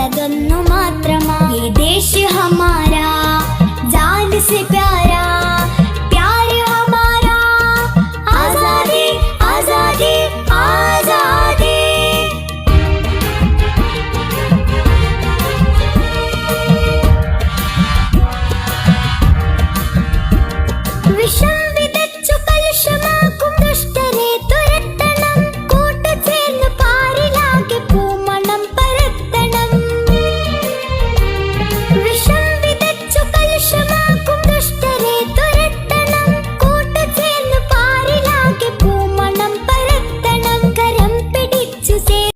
സദൊന്നു മാത്രമാ ദേശ ഹമാ